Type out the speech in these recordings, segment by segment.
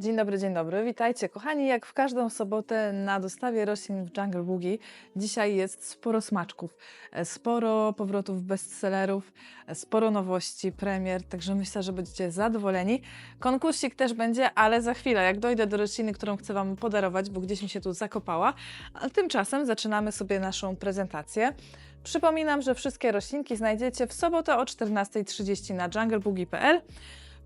Dzień dobry, dzień dobry. Witajcie, kochani. Jak w każdą sobotę na dostawie roślin w Jungle Boogie dzisiaj jest sporo smaczków, e, sporo powrotów bestsellerów, e, sporo nowości, premier, także myślę, że będziecie zadowoleni. Konkursik też będzie, ale za chwilę, jak dojdę do rośliny, którą chcę Wam podarować, bo gdzieś mi się tu zakopała, a tymczasem zaczynamy sobie naszą prezentację. Przypominam, że wszystkie roślinki znajdziecie w sobotę o 14.30 na jungleboogie.pl.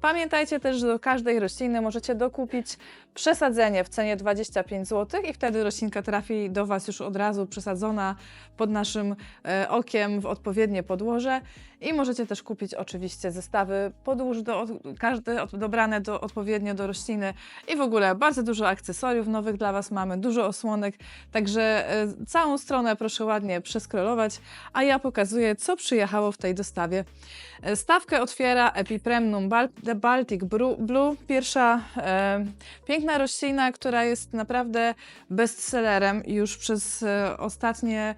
Pamiętajcie też, że do każdej rośliny możecie dokupić przesadzenie w cenie 25 zł i wtedy roślinka trafi do Was już od razu przesadzona pod naszym e, okiem w odpowiednie podłoże. I możecie też kupić oczywiście zestawy podłóż, do, każde od, dobrane do, odpowiednio do rośliny i w ogóle bardzo dużo akcesoriów nowych dla Was mamy, dużo osłonek, także e, całą stronę proszę ładnie przeskrolować, a ja pokazuję, co przyjechało w tej dostawie. Stawkę otwiera Epipremnum The Baltic Blue, pierwsza e, piękna roślina, która jest naprawdę bestsellerem już przez e, ostatnie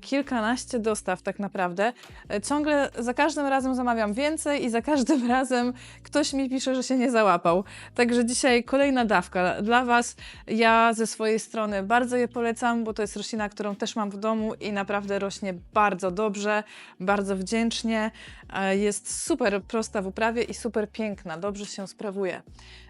kilkanaście dostaw tak naprawdę. E, Ciągle za każdym razem zamawiam więcej i za każdym razem ktoś mi pisze, że się nie załapał. Także dzisiaj kolejna dawka dla Was. Ja ze swojej strony bardzo je polecam, bo to jest roślina, którą też mam w domu i naprawdę rośnie bardzo dobrze, bardzo wdzięcznie. E, Jest super prosta w uprawie i super piękna, dobrze się sprawuje.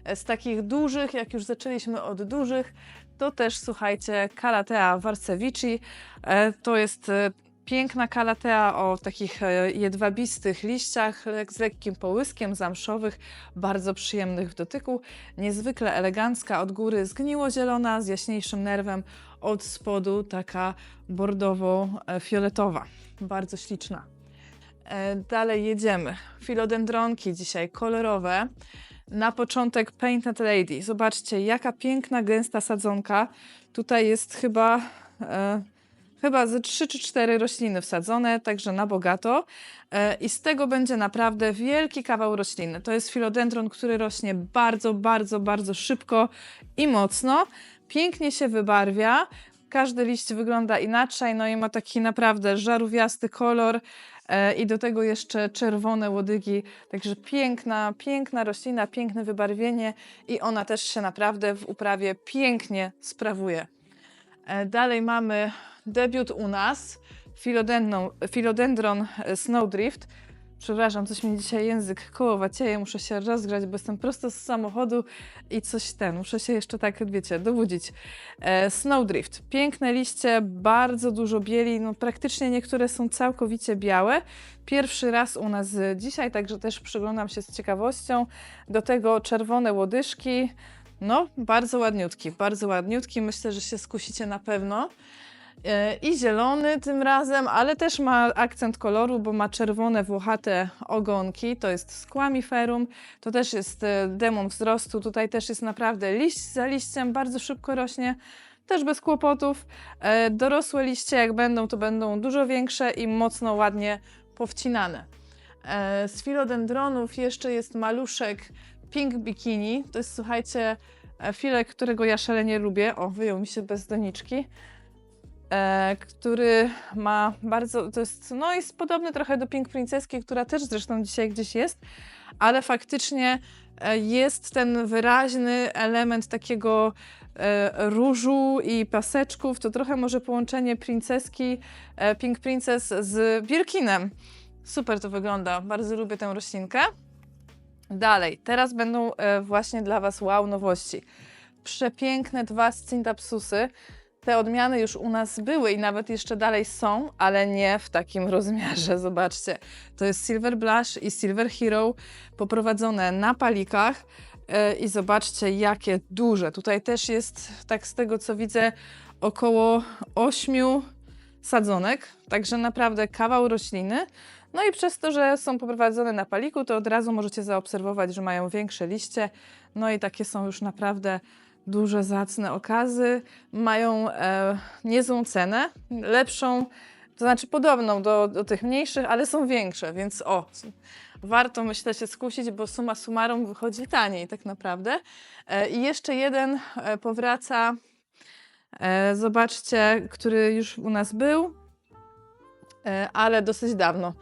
E, Z takich dużych, jak już zaczęliśmy od dużych, to też słuchajcie, Calathea varcevici. E, To jest e, piękna kalatea o takich e, jedwabistych liściach z lekkim połyskiem zamszowych, bardzo przyjemnych w dotyku, niezwykle elegancka, od góry zgniło-zielona z jaśniejszym nerwem, od spodu taka bordowo-fioletowa, bardzo śliczna. Dalej jedziemy. Filodendronki dzisiaj kolorowe. Na początek Painted Lady. Zobaczcie, jaka piękna, gęsta sadzonka. Tutaj jest chyba, e, chyba ze 3 czy 4 rośliny wsadzone, także na bogato. E, I z tego będzie naprawdę wielki kawał rośliny. To jest filodendron, który rośnie bardzo, bardzo, bardzo szybko i mocno. Pięknie się wybarwia. Każdy liść wygląda inaczej, no i ma taki naprawdę żarówiasty kolor. E, I do tego jeszcze czerwone łodygi. Także piękna, piękna roślina, piękne wybarwienie i ona też się naprawdę w uprawie pięknie sprawuje. E, Dalej mamy debiut u nas, filodendron, Snowdrift. Przepraszam, coś mi dzisiaj język koło wacieje, muszę się rozgrzać, bo jestem prosto z samochodu i coś ten, muszę się jeszcze tak, wiecie, dobudzić. E, Snowdrift, piękne liście, bardzo dużo bieli, no praktycznie niektóre są całkowicie białe. Pierwszy raz u nas dzisiaj, także też przyglądam się z ciekawością. Do tego czerwone łodyżki, no bardzo ładniutki, bardzo ładniutki, myślę, że się skusicie na pewno. I zielony tym razem, ale też ma akcent koloru, bo ma czerwone, włochate ogonki. To jest squamiferum, to też jest e, demon wzrostu. Tutaj też jest naprawdę liść za liściem, bardzo szybko rośnie, też bez kłopotów. E, Dorosłe liście, jak będą, to będą dużo większe i mocno ładnie powcinane. E, Z filodendronów jeszcze jest maluszek Pink Bikini. To jest, słuchajcie, filek, którego ja szalenie lubię. O, wyjął mi się bez doniczki e, który ma bardzo, to jest, no jest podobny trochę do Pink Princeski, która też zresztą dzisiaj gdzieś jest, ale faktycznie e, jest ten wyraźny element takiego e, różu i paseczków, to trochę może połączenie princeski, e, Pink Princess z Birkinem. Super to wygląda, bardzo lubię tę roślinkę. Dalej, teraz będą e, właśnie dla Was wow nowości. Przepiękne dwa scindapsusy, te odmiany już u nas były i nawet jeszcze dalej są, ale nie w takim rozmiarze. Zobaczcie, to jest Silver Blush i Silver Hero poprowadzone na palikach. E, I zobaczcie, jakie duże. Tutaj też jest, tak z tego co widzę, około 8 sadzonek, także naprawdę kawał rośliny. No i przez to, że są poprowadzone na paliku, to od razu możecie zaobserwować, że mają większe liście. No i takie są już naprawdę duże, zacne okazy. Mają e, niezłą cenę, lepszą, to znaczy podobną do, do tych mniejszych, ale są większe, więc o, warto myślę się skusić, bo suma summarum wychodzi taniej tak naprawdę. E, I jeszcze jeden e, powraca, e, zobaczcie, który już u nas był, e, ale dosyć dawno.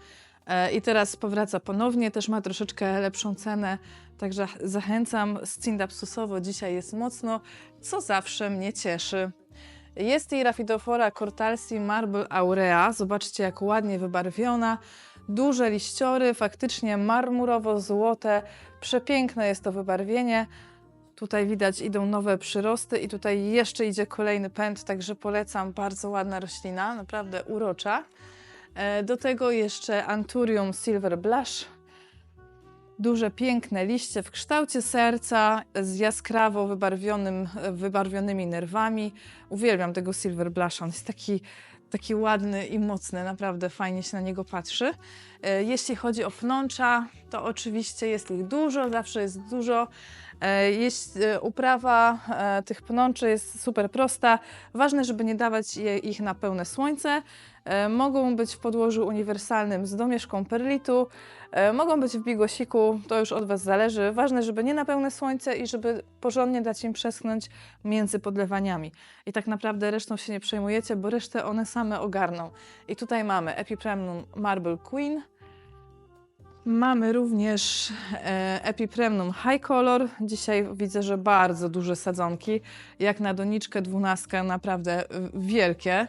E, I teraz powraca ponownie, też ma troszeczkę lepszą cenę, także zachęcam. Scindapsusowo dzisiaj jest mocno, co zawsze mnie cieszy. Jest i Rhaphidophora cortalsi Marble Aurea. Zobaczcie, jak ładnie wybarwiona. Duże liściory, faktycznie marmurowo-złote. Przepiękne jest to wybarwienie. Tutaj widać idą nowe przyrosty i tutaj jeszcze idzie kolejny pęd, także polecam. Bardzo ładna roślina, naprawdę urocza. E, Do tego jeszcze Anturium Silver Blush. Duże, piękne liście w kształcie serca z jaskrawo wybarwionym, wybarwionymi nerwami. Uwielbiam tego Silver Blush, on jest taki, taki ładny i mocny, naprawdę fajnie się na niego patrzy. E, Jeśli chodzi o pnącza, to oczywiście jest ich dużo, zawsze jest dużo. E, e, uprawa e, tych pnączy jest super prosta. Ważne, żeby nie dawać ich na pełne słońce. Mogą być w podłożu uniwersalnym z domieszką perlitu, mogą być w bigosiku, to już od Was zależy. Ważne, żeby nie na pełne słońce i żeby porządnie dać im przeschnąć między podlewaniami. I tak naprawdę resztą się nie przejmujecie, bo resztę one same ogarną. I tutaj mamy Epipremnum Marble Queen, Mamy również e, Epipremnum High Color. Dzisiaj widzę, że bardzo duże sadzonki, jak na doniczkę dwunastkę, naprawdę wielkie.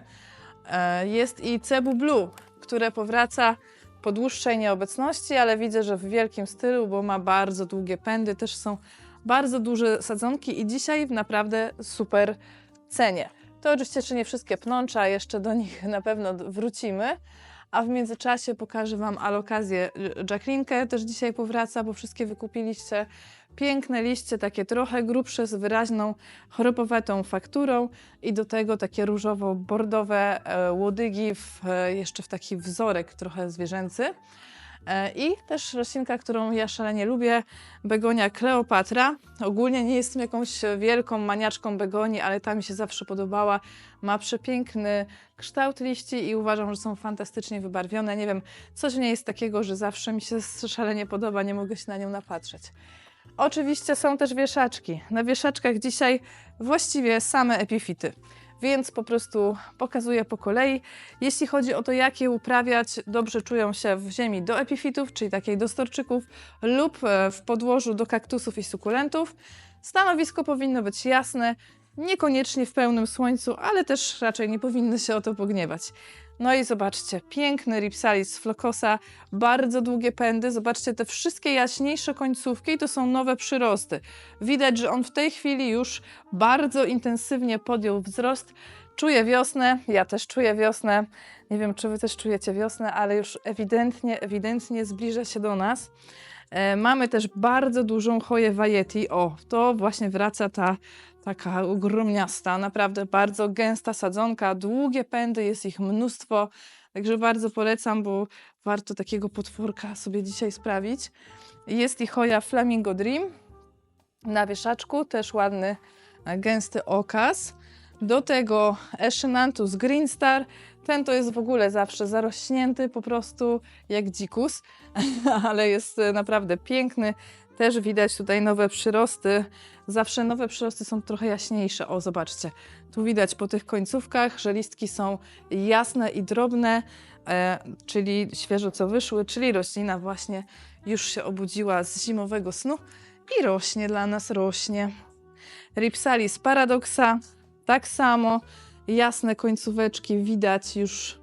E, jest i Cebu Blue, które powraca po dłuższej nieobecności, ale widzę, że w wielkim stylu, bo ma bardzo długie pędy, też są bardzo duże sadzonki i dzisiaj w naprawdę super cenie. To oczywiście nie wszystkie pnącza, jeszcze do nich na pewno wrócimy. A w międzyczasie pokażę Wam alokazję Jacquelinkę, też dzisiaj powraca, bo wszystkie wykupiliście. Piękne liście, takie trochę grubsze, z wyraźną chropowatą fakturą i do tego takie różowo-bordowe e, łodygi, w, e, jeszcze w taki wzorek trochę zwierzęcy. E, I też roślinka, którą ja szalenie lubię, begonia Kleopatra. Ogólnie nie jestem jakąś wielką maniaczką begonii, ale ta mi się zawsze podobała. Ma przepiękny kształt liści i uważam, że są fantastycznie wybarwione. Nie wiem, coś w niej jest takiego, że zawsze mi się szalenie podoba, nie mogę się na nią napatrzeć. Oczywiście są też wieszaczki. Na wieszaczkach dzisiaj właściwie same epifity więc po prostu pokazuję po kolei. Jeśli chodzi o to, jak je uprawiać, dobrze czują się w ziemi do epifitów, czyli takiej do storczyków, lub e, w podłożu do kaktusów i sukulentów. Stanowisko powinno być jasne, niekoniecznie w pełnym słońcu, ale też raczej nie powinny się o to pogniewać. No i zobaczcie, piękny Ripsalis flocosa, bardzo długie pędy. Zobaczcie te wszystkie jaśniejsze końcówki to są nowe przyrosty. Widać, że on w tej chwili już bardzo intensywnie podjął wzrost. Czuję wiosnę, ja też czuję wiosnę. Nie wiem, czy wy też czujecie wiosnę, ale już ewidentnie, ewidentnie zbliża się do nas. E, mamy też bardzo dużą choję Vajeti. O, to właśnie wraca ta taka ogromniasta, naprawdę bardzo gęsta sadzonka, długie pędy, jest ich mnóstwo, także bardzo polecam, bo warto takiego potworka sobie dzisiaj sprawić. Jest i choja Flamingo Dream na wieszaczku, też ładny, e, gęsty okaz. Do tego Echinanthus Green Star. Ten to jest w ogóle zawsze zarośnięty po prostu jak dzikus, ale jest e, naprawdę piękny. Też widać tutaj nowe przyrosty. Zawsze nowe przyrosty są trochę jaśniejsze. O, zobaczcie. Tu widać po tych końcówkach, że listki są jasne i drobne, e, czyli świeżo co wyszły, czyli roślina właśnie już się obudziła z zimowego snu i rośnie dla nas, rośnie. Ripsalis paradoxa, tak samo. Jasne końcóweczki widać już.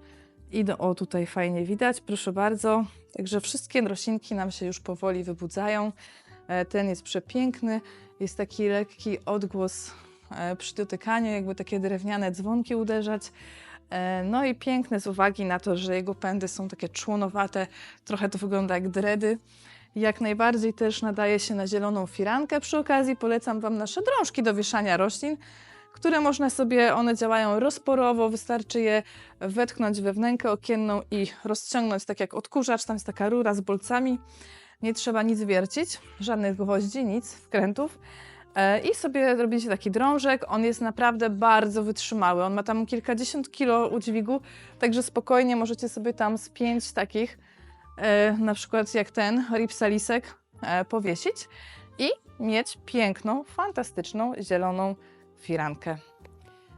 Idą, o tutaj fajnie widać, proszę bardzo. Także wszystkie roślinki nam się już powoli wybudzają. E, Ten jest przepiękny, jest taki lekki odgłos e, przy dotykaniu, jakby takie drewniane dzwonki uderzać. E, No i piękne z uwagi na to, że jego pędy są takie członowate, trochę to wygląda jak dredy. Jak najbardziej też nadaje się na zieloną firankę. Przy okazji polecam Wam nasze drążki do wieszania roślin, które można sobie, one działają rozporowo, wystarczy je wetknąć we wnękę okienną i rozciągnąć tak jak odkurzacz, tam jest taka rura z bolcami. Nie trzeba nic wiercić, żadnych gwoździ, nic, wkrętów. E, I sobie robicie taki drążek. On jest naprawdę bardzo wytrzymały. On ma tam kilkadziesiąt kilo udźwigu, także spokojnie możecie sobie tam z pięć takich, e, na przykład jak ten ripsalisek, e, powiesić i mieć piękną, fantastyczną, zieloną firankę.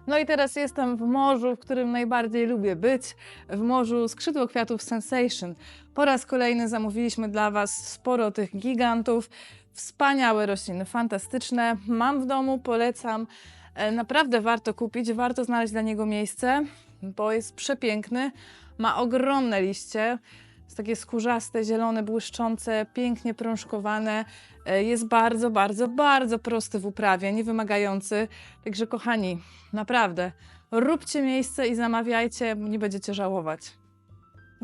No i teraz jestem w morzu, w którym najbardziej lubię być, w morzu skrzydło kwiatów Sensation. Po raz kolejny zamówiliśmy dla Was sporo tych gigantów. Wspaniałe rośliny, fantastyczne. Mam w domu, polecam. E, Naprawdę warto kupić, warto znaleźć dla niego miejsce, bo jest przepiękny. Ma ogromne liście, takie skórzaste, zielone, błyszczące, pięknie prążkowane. E, Jest bardzo, bardzo, bardzo prosty w uprawie, niewymagający. Także kochani, naprawdę, róbcie miejsce i zamawiajcie, nie będziecie żałować.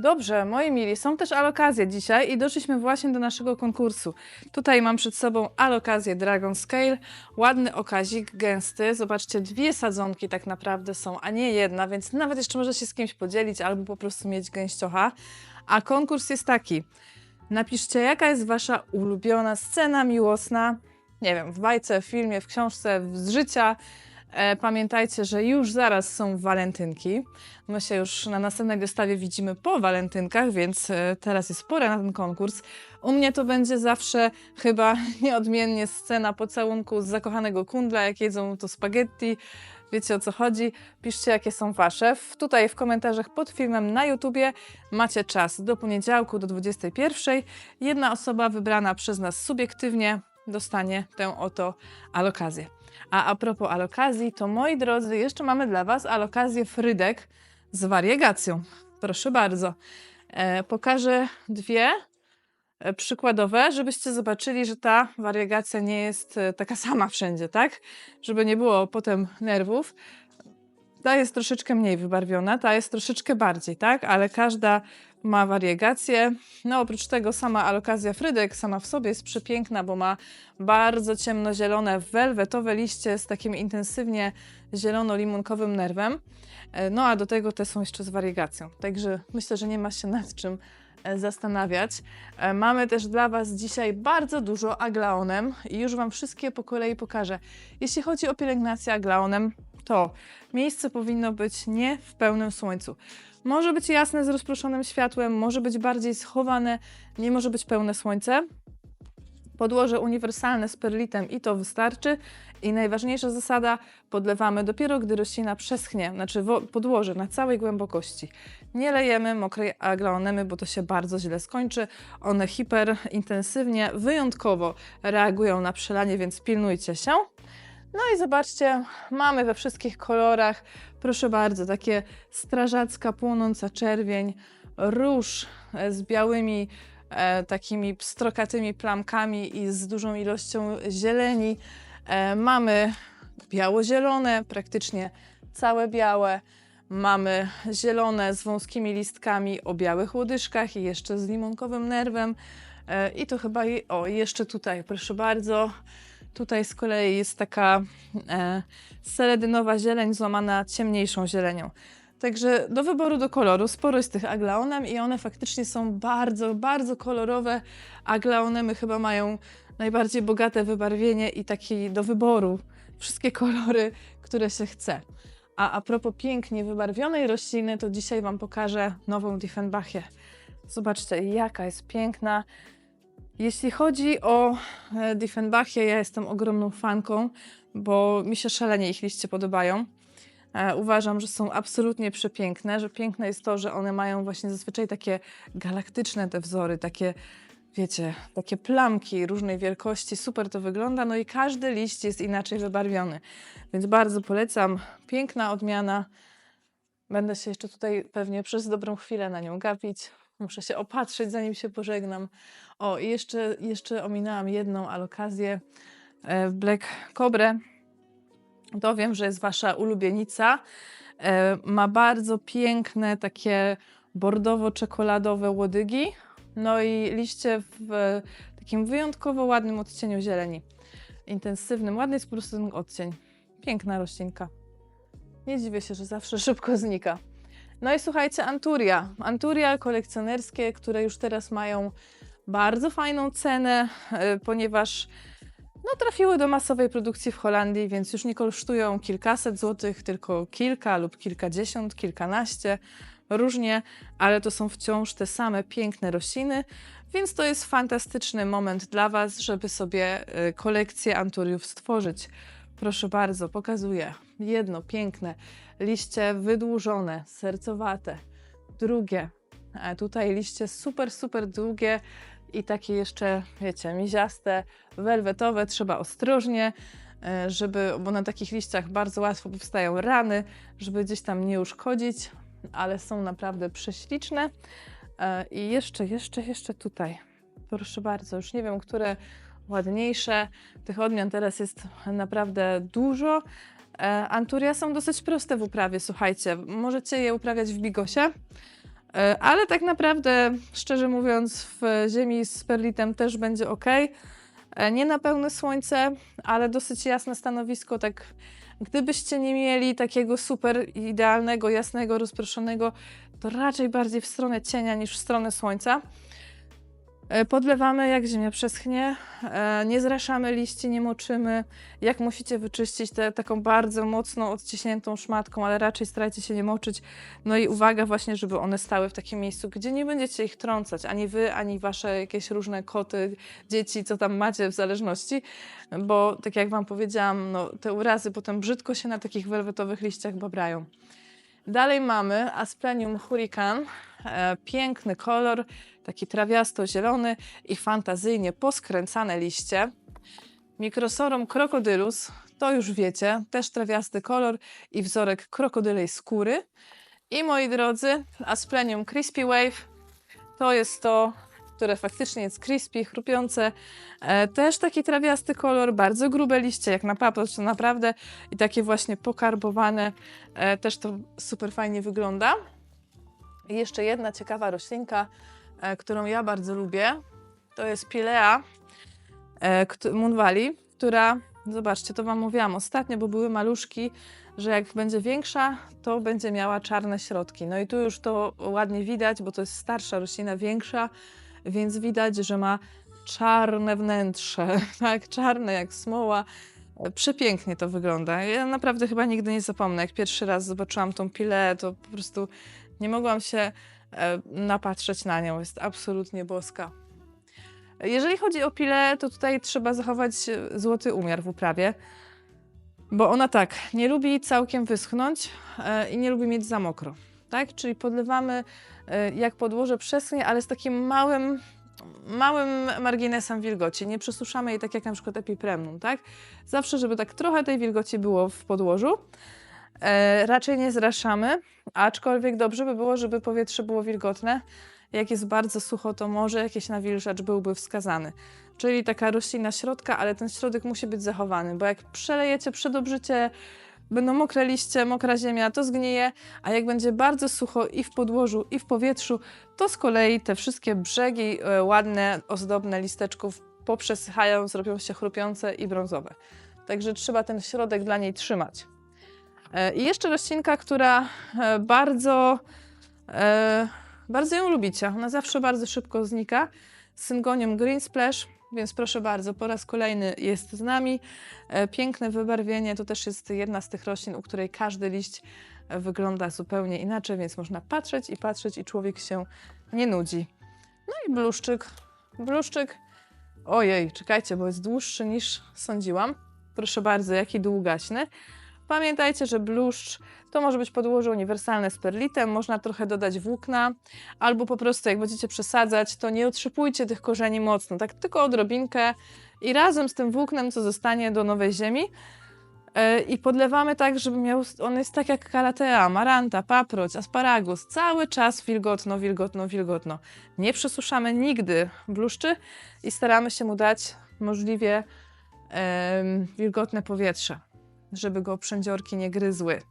Dobrze, moi mili, są też alokazje dzisiaj i doszliśmy właśnie do naszego konkursu. Tutaj mam przed sobą alokazję Dragon Scale, ładny okazik, gęsty. Zobaczcie, dwie sadzonki tak naprawdę są, a nie jedna, więc nawet jeszcze może się z kimś podzielić albo po prostu mieć gęściocha. A konkurs jest taki. Napiszcie, jaka jest wasza ulubiona scena miłosna, nie wiem, w bajce, w filmie, w książce, z życia. E, pamiętajcie, że już zaraz są walentynki. My się już na następnej dostawie widzimy po walentynkach, więc e, teraz jest pora na ten konkurs. U mnie to będzie zawsze chyba nieodmiennie scena pocałunku z zakochanego kundla, jak jedzą to spaghetti. Wiecie o co chodzi? Piszcie, jakie są wasze. W, tutaj w komentarzach pod filmem na YouTubie macie czas do poniedziałku do 21. Jedna osoba wybrana przez nas subiektywnie dostanie tę oto alokazję. A a propos alokazji, to moi drodzy, jeszcze mamy dla Was alokazję frydek z wariegacją. Proszę bardzo. E, pokażę dwie przykładowe, żebyście zobaczyli, że ta wariegacja nie jest e, taka sama wszędzie, tak? Żeby nie było potem nerwów. Ta jest troszeczkę mniej wybarwiona, ta jest troszeczkę bardziej, tak? Ale każda ma wariegację. No oprócz tego sama alokazja frydek sama w sobie jest przepiękna, bo ma bardzo ciemnozielone, welwetowe liście z takim intensywnie zielono-limonkowym nerwem. E, No a do tego te są jeszcze z wariegacją. Także myślę, że nie ma się nad czym e, zastanawiać. E, Mamy też dla Was dzisiaj bardzo dużo aglaonem i już Wam wszystkie po kolei pokażę. Jeśli chodzi o pielęgnację aglaonem, to miejsce powinno być nie w pełnym słońcu. Może być jasne z rozproszonym światłem, może być bardziej schowane, nie może być pełne słońce. Podłoże uniwersalne z perlitem i to wystarczy. I najważniejsza zasada, podlewamy dopiero gdy roślina przeschnie, znaczy podłoże na całej głębokości. Nie lejemy mokrej aglaonemy, bo to się bardzo źle skończy. One hiperintensywnie, wyjątkowo reagują na przelanie, więc pilnujcie się. No i zobaczcie, mamy we wszystkich kolorach, proszę bardzo, takie strażacka, płonąca czerwień, róż z białymi e, takimi pstrokatymi plamkami i z dużą ilością zieleni. E, mamy biało-zielone, praktycznie całe białe. Mamy zielone z wąskimi listkami o białych łodyżkach i jeszcze z limonkowym nerwem. E, I to chyba, i- o jeszcze tutaj, proszę bardzo. Tutaj z kolei jest taka e, seledynowa zieleń złamana ciemniejszą zielenią. Także do wyboru do koloru sporo jest tych aglaonem i one faktycznie są bardzo, bardzo kolorowe. Aglaonemy chyba mają najbardziej bogate wybarwienie i taki do wyboru wszystkie kolory, które się chce. A a propos pięknie wybarwionej rośliny, to dzisiaj Wam pokażę nową Diefenbachię. Zobaczcie, jaka jest piękna. Jeśli chodzi o e, Diefenbachie, ja jestem ogromną fanką, bo mi się szalenie ich liście podobają. E, Uważam, że są absolutnie przepiękne, że piękne jest to, że one mają właśnie zazwyczaj takie galaktyczne te wzory, takie, wiecie, takie plamki różnej wielkości, super to wygląda, no i każdy liść jest inaczej wybarwiony, więc bardzo polecam. Piękna odmiana. Będę się jeszcze tutaj pewnie przez dobrą chwilę na nią gapić. Muszę się opatrzyć, zanim się pożegnam. O, i jeszcze, jeszcze ominęłam jedną alokazję e, Black Cobra. To wiem, że jest wasza ulubienica. E, Ma bardzo piękne, takie bordowo-czekoladowe łodygi. No i liście w takim wyjątkowo ładnym odcieniu zieleni. Intensywnym, ładny jest po prostu ten odcień. Piękna roślinka. Nie dziwię się, że zawsze szybko znika. No i słuchajcie, Anturia. Anturia kolekcjonerskie, które już teraz mają bardzo fajną cenę, e, ponieważ no, trafiły do masowej produkcji w Holandii, więc już nie kosztują kilkaset złotych, tylko kilka lub kilkadziesiąt, kilkanaście, różnie, ale to są wciąż te same piękne rośliny, więc to jest fantastyczny moment dla Was, żeby sobie e, kolekcję anturiów stworzyć. Proszę bardzo, pokazuję. Jedno piękne, liście wydłużone, sercowate. Drugie, tutaj liście super, super długie i takie jeszcze, wiecie, miziaste, welwetowe. Trzeba ostrożnie, e, żeby, bo na takich liściach bardzo łatwo powstają rany, żeby gdzieś tam nie uszkodzić, ale są naprawdę prześliczne. E, I jeszcze, jeszcze, jeszcze tutaj. Proszę bardzo, już nie wiem, które ładniejsze. Tych odmian teraz jest naprawdę dużo. E, Anturia są dosyć proste w uprawie, słuchajcie. Możecie je uprawiać w bigosie, ale tak naprawdę, szczerze mówiąc, w ziemi z perlitem też będzie ok. E, Nie na pełne słońce, ale dosyć jasne stanowisko. Tak, gdybyście nie mieli takiego super idealnego, jasnego, rozproszonego, to raczej bardziej w stronę cienia niż w stronę słońca. E, Podlewamy jak ziemia przeschnie, e, nie zraszamy liści, nie moczymy. Jak musicie wyczyścić te taką bardzo mocno odciśniętą szmatką, ale raczej starajcie się nie moczyć. No i uwaga właśnie, żeby one stały w takim miejscu, gdzie nie będziecie ich trącać, ani wy, ani wasze jakieś różne koty, dzieci, co tam macie w zależności, bo tak jak wam powiedziałam, no, te urazy potem brzydko się na takich welwetowych liściach babrają. Dalej mamy Asplenium hurrican, e, piękny kolor, taki trawiasto-zielony i fantazyjnie poskręcane liście. Microsorum crocodylus, to już wiecie, też trawiasty kolor i wzorek krokodylej skóry. I moi drodzy, Asplenium crispy wave, to jest to, które faktycznie jest crispy, chrupiące. E, też taki trawiasty kolor, bardzo grube liście, jak na paproć, to naprawdę i takie właśnie pokarbowane, e, też to super fajnie wygląda. I jeszcze jedna ciekawa roślinka, którą ja bardzo lubię, to jest Pilea e, Valley, która, zobaczcie, to Wam mówiłam ostatnio, bo były maluszki, że jak będzie większa, to będzie miała czarne środki. No i tu już to ładnie widać, bo to jest starsza roślina, większa, więc widać, że ma czarne wnętrze, tak, czarne jak smoła. E, Przepięknie to wygląda. Ja naprawdę chyba nigdy nie zapomnę, jak pierwszy raz zobaczyłam tą pilę, to po prostu nie mogłam się e, napatrzeć na nią. Jest absolutnie boska. Jeżeli chodzi o pilę, to tutaj trzeba zachować e, złoty umiar w uprawie, bo ona tak, nie lubi całkiem wyschnąć e, i nie lubi mieć za mokro. Tak? Czyli podlewamy e, jak podłoże przeschnie, ale z takim małym, małym marginesem wilgoci. Nie przesuszamy jej tak jak na przykład epipremnum. Tak? Zawsze, żeby tak trochę tej wilgoci było w podłożu. E, raczej nie zraszamy, aczkolwiek dobrze by było, żeby powietrze było wilgotne. Jak jest bardzo sucho, to może jakiś nawilżacz byłby wskazany. Czyli taka roślina środka, ale ten środek musi być zachowany, bo jak przelejecie, przedobrzycie, będą mokre liście, mokra ziemia, to zgnije, a jak będzie bardzo sucho i w podłożu, i w powietrzu, to z kolei te wszystkie brzegi e, ładne, ozdobne listeczków poprzesychają, zrobią się chrupiące i brązowe. Także trzeba ten środek dla niej trzymać. E, I jeszcze roślinka, która e, bardzo, e, bardzo ją lubicie. Ona zawsze bardzo szybko znika. Syngonium Green Splash, więc proszę bardzo, po raz kolejny jest z nami. Piękne wybarwienie, to też jest jedna z tych roślin, u której każdy liść wygląda zupełnie inaczej, więc można patrzeć i patrzeć i człowiek się nie nudzi. No i bluszczyk. Bluszczyk, ojej, czekajcie, bo jest dłuższy niż sądziłam. Proszę bardzo, jaki długaśny. Pamiętajcie, że bluszcz to może być podłoże uniwersalne z perlitem, można trochę dodać włókna, albo po prostu jak będziecie przesadzać, to nie otrzypujcie tych korzeni mocno, tak? Tylko odrobinkę i razem z tym włóknem, co zostanie do nowej ziemi, e, i podlewamy tak, żeby miał, on jest tak jak kalatea, maranta, paproć, asparagus, cały czas wilgotno, wilgotno, wilgotno. Nie przesuszamy nigdy bluszczy i staramy się mu dać możliwie wilgotne powietrze żeby go przędziorki nie gryzły,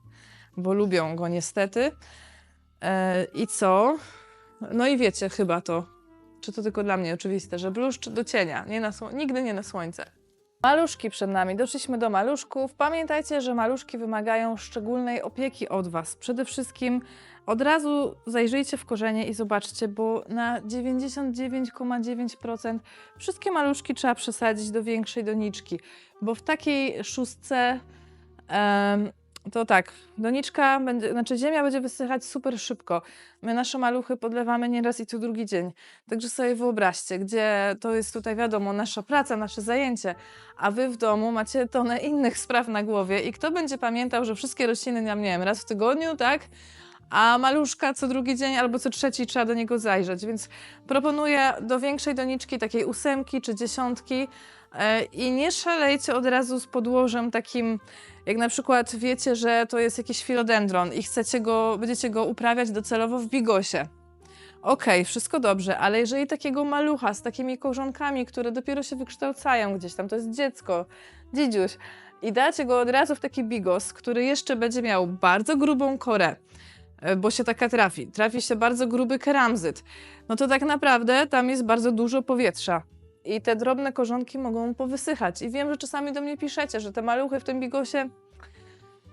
bo lubią go niestety. E, I co? No i wiecie chyba to, czy to tylko dla mnie oczywiste, że bluszcz do cienia, nie na nigdy nie na słońce. Maluszki przed nami, doszliśmy do maluszków. Pamiętajcie, że maluszki wymagają szczególnej opieki od Was. Przede wszystkim od razu zajrzyjcie w korzenie i zobaczcie, bo na 99,9% wszystkie maluszki trzeba przesadzić do większej doniczki, bo w takiej szóstce to tak, doniczka, będzie, znaczy ziemia będzie wysychać super szybko. My nasze maluchy podlewamy nieraz i co drugi dzień. Także sobie wyobraźcie, gdzie to jest tutaj wiadomo, nasza praca, nasze zajęcie, a wy w domu macie tonę innych spraw na głowie i kto będzie pamiętał, że wszystkie rośliny nam, nie wiem, raz w tygodniu, tak? A maluszka co drugi dzień albo co trzeci trzeba do niego zajrzeć, więc proponuję do większej doniczki takiej ósemki czy dziesiątki i nie szalejcie od razu z podłożem takim jak na przykład wiecie, że to jest jakiś filodendron i chcecie go, będziecie go uprawiać docelowo w bigosie. Okej, wszystko dobrze, ale jeżeli takiego malucha z takimi korzonkami, które dopiero się wykształcają gdzieś tam, to jest dziecko, dzidziuś, i dacie go od razu w taki bigos, który jeszcze będzie miał bardzo grubą korę, e, bo się taka trafi, trafi się bardzo gruby keramzyt, no to tak naprawdę tam jest bardzo dużo powietrza. I te drobne korzonki mogą powysychać. I wiem, że czasami do mnie piszecie, że te maluchy w tym bigosie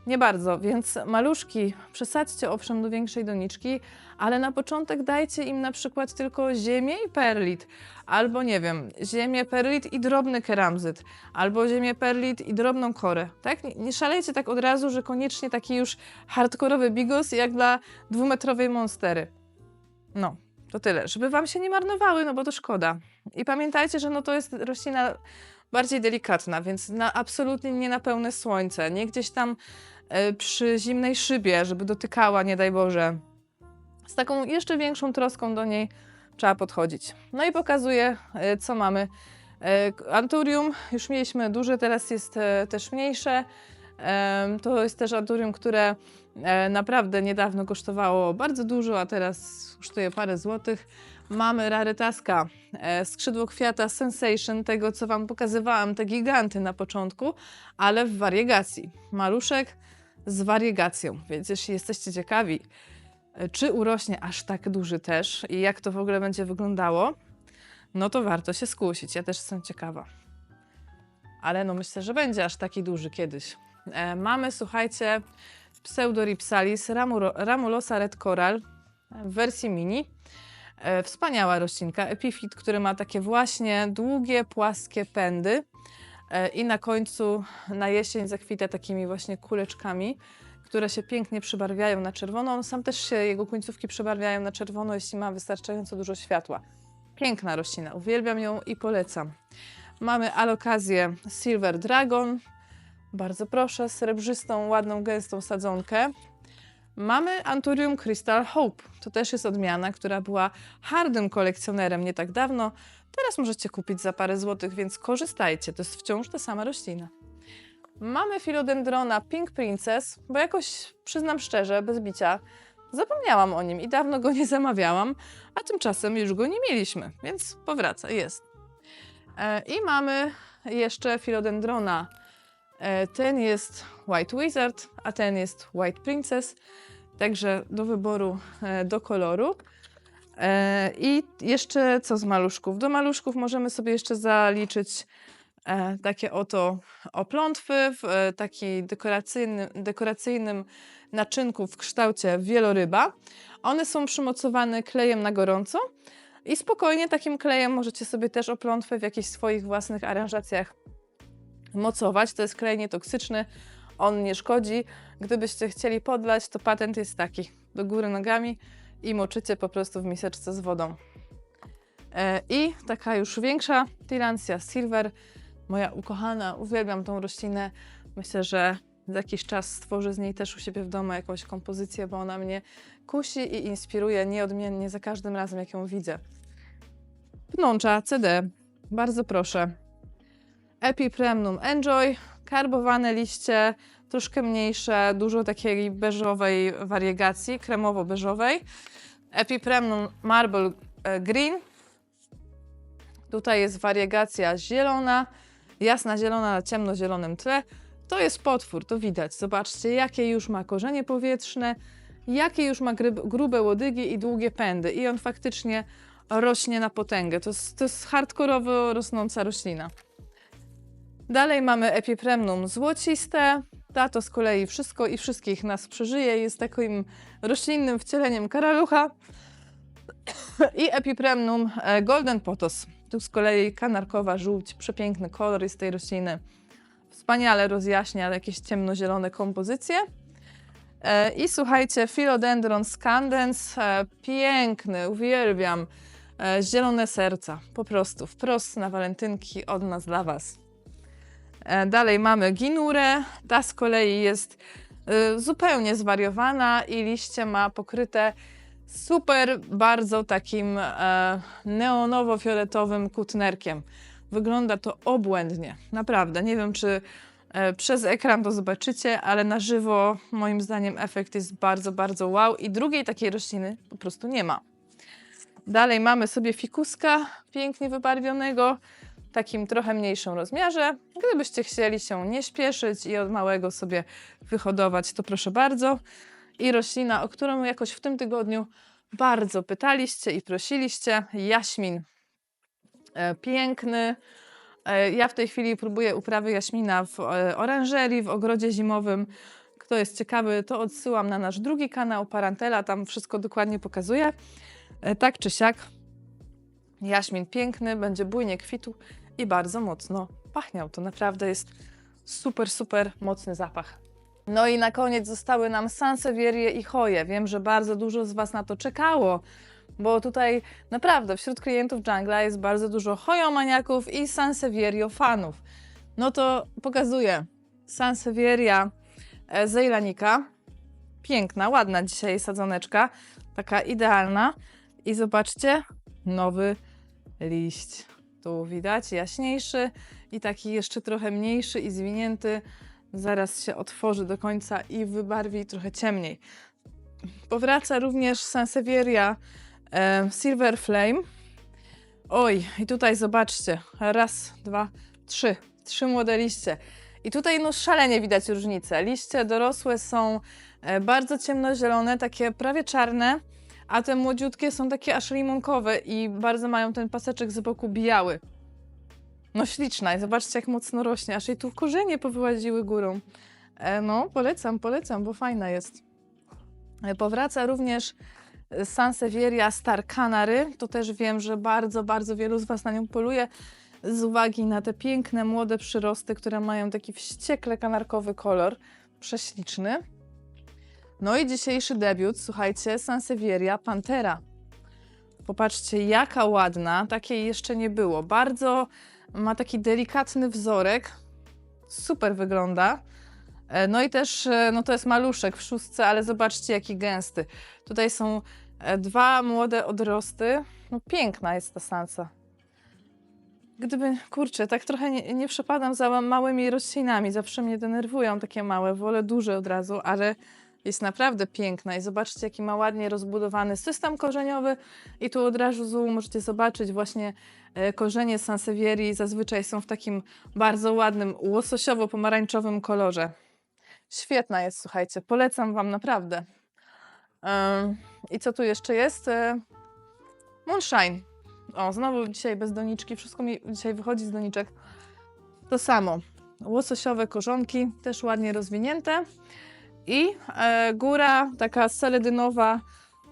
nie bardzo, więc maluszki przesadźcie owszem do większej doniczki, ale na początek dajcie im na przykład tylko ziemię i perlit, albo nie wiem, ziemię, perlit i drobny keramzyt, albo ziemię, perlit i drobną korę, tak? Nie, szalejcie tak od razu, że koniecznie taki już hardkorowy bigos jak dla dwumetrowej monstery. No, to tyle, żeby wam się nie marnowały, no bo to szkoda. I pamiętajcie, że no to jest roślina bardziej delikatna, więc na, absolutnie nie na pełne słońce, nie gdzieś tam e, przy zimnej szybie, żeby dotykała, nie daj Boże. Z taką jeszcze większą troską do niej trzeba podchodzić. No i pokazuję, e, co mamy. E, anturium już mieliśmy duże, teraz jest też mniejsze. To jest też anturium, które naprawdę niedawno kosztowało bardzo dużo, a teraz kosztuje parę złotych. Mamy rarytaska, e, skrzydło kwiata Sensation, tego co Wam pokazywałam, te giganty na początku, ale w wariegacji. Maluszek z wariegacją, więc jeśli jesteście ciekawi, e, czy urośnie aż tak duży też i jak to w ogóle będzie wyglądało, no to warto się skusić. Ja też jestem ciekawa. Ale no myślę, że będzie aż taki duży kiedyś. E, mamy, słuchajcie, Pseudoripsalis ramulosa red coral w wersji mini. E, wspaniała roślinka, epifit, który ma takie właśnie długie, płaskie pędy e, i na końcu na jesień zakwita takimi właśnie kuleczkami, które się pięknie przybarwiają na czerwono. On sam też się, jego końcówki przybarwiają na czerwono, jeśli ma wystarczająco dużo światła. Piękna roślina, uwielbiam ją i polecam. Mamy alokazję Silver Dragon, bardzo proszę, srebrzystą, ładną, gęstą sadzonkę. Mamy Anturium Crystal Hope. To też jest odmiana, która była hardym kolekcjonerem nie tak dawno. Teraz możecie kupić za parę złotych, więc korzystajcie. To jest wciąż ta sama roślina. Mamy Philodendrona Pink Princess, bo jakoś, przyznam szczerze, bez bicia, zapomniałam o nim i dawno go nie zamawiałam, a tymczasem już go nie mieliśmy, więc powraca, jest. E, I mamy jeszcze Philodendrona E, Ten jest White Wizard, a ten jest White Princess. Także do wyboru, e, do koloru. E, I jeszcze co z maluszków? Do maluszków możemy sobie jeszcze zaliczyć e, takie oto oplątwy w e, takiej dekoracyjnym, dekoracyjnym naczynku w kształcie wieloryba. One są przymocowane klejem na gorąco i spokojnie takim klejem możecie sobie też oplątwy w jakichś swoich własnych aranżacjach mocować. To jest klej nietoksyczny, on nie szkodzi. Gdybyście chcieli podlać, to patent jest taki. Do góry nogami i moczycie po prostu w miseczce z wodą. E, I taka już większa Tilancia Silver, moja ukochana, uwielbiam tą roślinę. Myślę, że za jakiś czas stworzę z niej też u siebie w domu jakąś kompozycję, bo ona mnie kusi i inspiruje nieodmiennie za każdym razem, jak ją widzę. Pnącza CD, bardzo proszę. Epipremnum Enjoy, karbowane liście, troszkę mniejsze, dużo takiej beżowej wariegacji, kremowo-beżowej. Epipremnum Marble e, Green. Tutaj jest wariegacja zielona, jasna zielona na ciemnozielonym tle. To jest potwór, to widać. Zobaczcie, jakie już ma korzenie powietrzne, jakie już ma grube łodygi i długie pędy. I on faktycznie rośnie na potęgę. To jest, to jest hardkorowo rosnąca roślina. Dalej mamy epipremnum złociste. Ta to z kolei wszystko i wszystkich nas przeżyje. Jest takim roślinnym wcieleniem karalucha. I epipremnum e, golden potos. Tu z kolei kanarkowa żółć. Przepiękny kolor jest tej rośliny. Wspaniale rozjaśnia jakieś ciemnozielone kompozycje. E, I słuchajcie, Philodendron scandens, e, piękny, uwielbiam. Zielone serca, po prostu, wprost na walentynki od nas dla Was. E, Dalej mamy ginurę, ta z kolei jest e, zupełnie zwariowana i liście ma pokryte super, bardzo takim e, neonowo-fioletowym kutnerkiem. Wygląda to obłędnie, naprawdę. Nie wiem, czy przez ekran to zobaczycie, ale na żywo moim zdaniem efekt jest bardzo, bardzo wow i drugiej takiej rośliny po prostu nie ma. Dalej mamy sobie fikuska pięknie wybarwionego, takim trochę mniejszym rozmiarze. Gdybyście chcieli się nie śpieszyć i od małego sobie wyhodować, to proszę bardzo. I roślina, o którą jakoś w tym tygodniu bardzo pytaliście i prosiliście, jaśmin. E, Piękny. E, Ja w tej chwili próbuję uprawy jaśmina w e, oranżerii, w ogrodzie zimowym. Kto jest ciekawy, to odsyłam na nasz drugi kanał Parantela, tam wszystko dokładnie pokazuję. Tak czy siak, jaśmin piękny, będzie bujnie kwitł i bardzo mocno pachniał. To naprawdę jest super, super mocny zapach. No i na koniec zostały nam sansevierie i choje. Wiem, że bardzo dużo z Was na to czekało, bo tutaj naprawdę wśród klientów Jungla jest bardzo dużo hojomaniaków i sansevierio fanów. No to pokazuję. Sansevieria e, zejlanika. Piękna, ładna dzisiaj sadzoneczka. Taka idealna. I zobaczcie, nowy liść. Tu widać jaśniejszy i taki jeszcze trochę mniejszy i zwinięty. Zaraz się otworzy do końca i wybarwi trochę ciemniej. Powraca również Sansevieria e, Silver Flame. Oj, i tutaj zobaczcie. Raz, dwa, trzy. Trzy młode liście. I tutaj no szalenie widać różnicę. Liście dorosłe są e, bardzo ciemnozielone, takie prawie czarne, a te młodziutkie są takie aż limonkowe i bardzo mają ten paseczek z boku biały. No śliczna i zobaczcie jak mocno rośnie, aż jej tu korzenie powyłaziły górą. E, no, polecam, polecam, bo fajna jest. E, powraca również e, Sansevieria Star Canary. To też wiem, że bardzo, bardzo wielu z Was na nią poluje z uwagi na te piękne, młode przyrosty, które mają taki wściekle kanarkowy kolor. Prześliczny. No i dzisiejszy debiut, słuchajcie, Sansevieria Pantera. Popatrzcie, jaka ładna, takiej jeszcze nie było. Bardzo ma taki delikatny wzorek, super wygląda. E, No i też, e, no to jest maluszek w szóstce, ale zobaczcie jaki gęsty. Tutaj są e, dwa młode odrosty. No piękna jest ta sansa. Gdyby, kurczę, tak trochę nie, nie przepadam za małymi roślinami, zawsze mnie denerwują takie małe, wolę duże od razu, ale jest naprawdę piękna i zobaczcie jaki ma ładnie rozbudowany system korzeniowy i tu od razu możecie zobaczyć właśnie e, korzenie sansevierii zazwyczaj są w takim bardzo ładnym łososiowo-pomarańczowym kolorze. Świetna jest, słuchajcie, polecam Wam naprawdę. I co tu jeszcze jest? E, Moonshine. O, znowu dzisiaj bez doniczki, wszystko mi dzisiaj wychodzi z doniczek. To samo. Łososiowe korzonki, też ładnie rozwinięte. I e, góra taka seledynowa,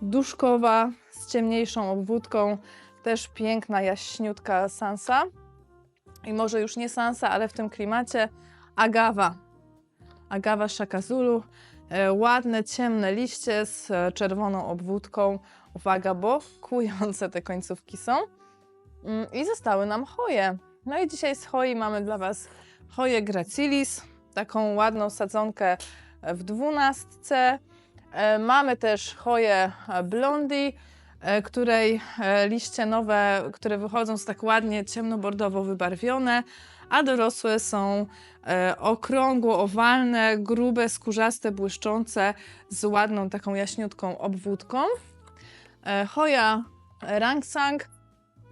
duszkowa, z ciemniejszą obwódką. Też piękna, jaśniutka sansa. I może już nie sansa, ale w tym klimacie agawa. Agawa Shakazulu. E, ładne, ciemne liście z czerwoną obwódką. Uwaga, bo kujące te końcówki są. Mm, I zostały nam choje. No i dzisiaj z choi mamy dla Was choję gracilis, taką ładną sadzonkę w dwunastce. E, Mamy też choję blondi, e, której e, liście nowe, które wychodzą, są tak ładnie ciemnobordowo wybarwione, a dorosłe są okrągło, owalne, grube, skórzaste, błyszczące, z ładną taką jaśniutką obwódką. Choja rangsang.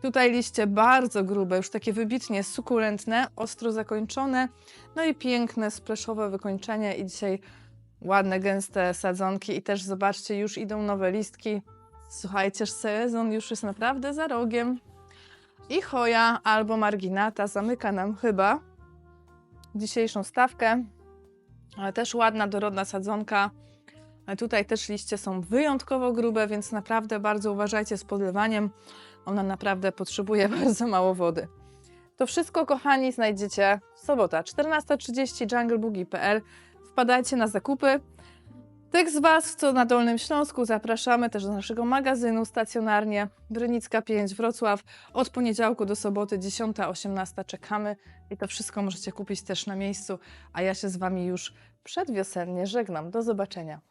Tutaj liście bardzo grube, już takie wybitnie sukulentne, ostro zakończone, no i piękne spleszowe wykończenie i dzisiaj ładne, gęste sadzonki i też zobaczcie, już idą nowe listki. Słuchajcie, sezon już jest naprawdę za rogiem. I choja albo marginata zamyka nam chyba dzisiejszą stawkę. Ale też ładna, dorodna sadzonka. Tutaj też liście są wyjątkowo grube, więc naprawdę bardzo uważajcie z podlewaniem. Ona naprawdę potrzebuje bardzo mało wody. To wszystko, kochani, znajdziecie w sobota 14.30 jungleboogie.pl. Wpadajcie na zakupy. Tych z Was, co na Dolnym Śląsku, zapraszamy też do naszego magazynu stacjonarnie Brynicka 5 Wrocław. Od poniedziałku do soboty 10-18 czekamy i to wszystko możecie kupić też na miejscu. A ja się z Wami już przedwiosennie żegnam. Do zobaczenia.